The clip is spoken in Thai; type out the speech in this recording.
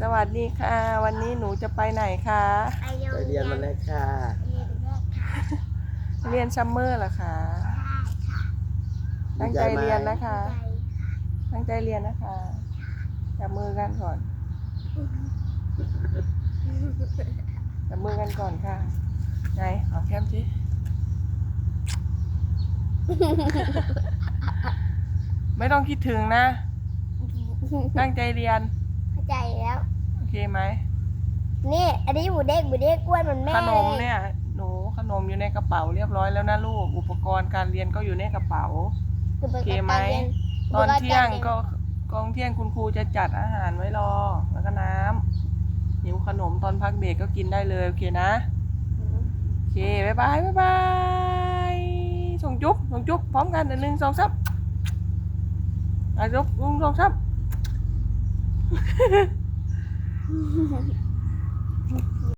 สวัสดีค่ะ วันนี้หนูจะไปไหนคะ ไปไปเรียนวันแรกค่ะเรียนแรกค่ะเรียนซัมเมอร์เหรอคะตั้งใจเรียนนะคะตั้งใจเรียนนะคะจับมือกันก่อนจับมือกันก่อนค่ะไงหอมแก้มสิไม่ต้องคิดถึงนะ ตั้งใจเรียนเข้า ใจแล้ว โอเคไหม นี่ อันนี้หมูเด็กหมูเด็กอ้วนเหมือนแม่ขนมลเนี่ย หนูขนมอยู่ในกระเป๋าเรียบร้อยแล้วนะลูก อุปกรณ์การเรียนก็อยู่ในกระเป๋าคือเป็นโอเคไหมการรียตอนเที่ยงก็กองเที่ยงคุณครูจะจัดอาหารไว้รอ แล้วก็น้ำหิวขนมตอนพักเบรกก็กินได้เลย โอเคนะ โอเค บ๊ายบาย บ๊ายบาย ส่งจุ๊บ ส่งจุ๊บ พร้อมกันอันหนึ่งสองสามอะจุ๊บหนึ่งสองสาม ฮ่าฮ่า